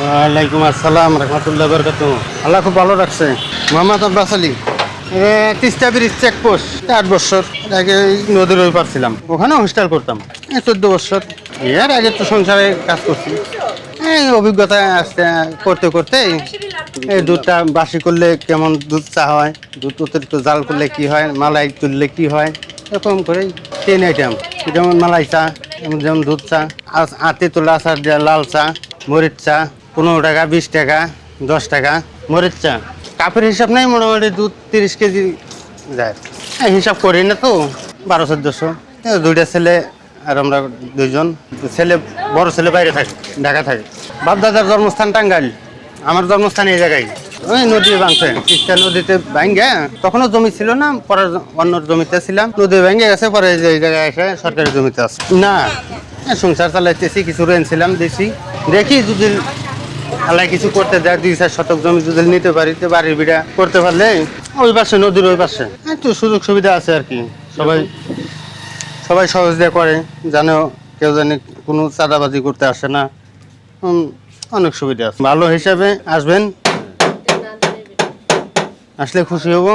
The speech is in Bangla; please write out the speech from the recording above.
ওয়ালাইকুম আসসালাম রহমতুল্লাহ বরকাত আল্লাহ খুব ভালো রাখছে। মোহাম্মদ আব্বাস আলী তিস্তা ব্রিজ চেকপোস্ট আট বছর আগে নদীর ওই পার ছিলাম। ওখানে হোস্টেল করতাম। চোদ্দ বছর। এর আগে তো সংসারে কাজ করছি। এই অভিজ্ঞতা আসতে করতে করতে এই দুধটা বাসি করলে কেমন দুধ চা হয়? দুধ অতিরিক্ত জাল করলে কি হয়? মালাই তুললে কি হয়? এরকম করে তিন আইটেম যেমন মালাই চা যেমন দুধ চা আ- আতে তোলা দেওয়া লাল চা মরিচ চা পনেরো টাকা, বিশ টাকা, দশ টাকা, মরিচ চা। কাপের হিসাব নাই, মোটামুটি দু তিরিশ কেজি যায়। হিসাব করি না তো, বারো, চোদ্দশো। দুইটা ছেলে আর আমরা দুইজন, ছেলে, বড় ছেলে বাইরে থাকে, ঢাকা থাকে। বাপদাদার জন্মস্থান টাঙ্গাইল, আমার জন্মস্থান এই জায়গায়। ওই নদী ভাঙছে, তিস্তা নদীতে ভাঙ্গে, তখনও জমি ছিল না, পরে অন্য জমিতে ছিলাম। নদী ভেঙে গেছে, পরে যে এই জায়গায় এসে সরকারি জমিতে আছে। না সংসার চালাইতেছি, কিছু রেন ছিলাম দেখছি দেখি যদি আল্লাহ কিছু করতে দেয় দুই চার শতক জমি যদি নিতে পারি, তো বাড়ির বিড়া করতে পারলে ওই পাশে, নদীর ওই পাশে। একটু সুযোগ সুবিধা আছে আর কি। সবাই সবাই সহজ দিয়ে করে জানো কেউ জানে কোনো চাঁদাবাজি করতে আসে না। অনেক সুবিধা আছে। ভালো হিসাবে আসবেন। আসলে খুশি হব।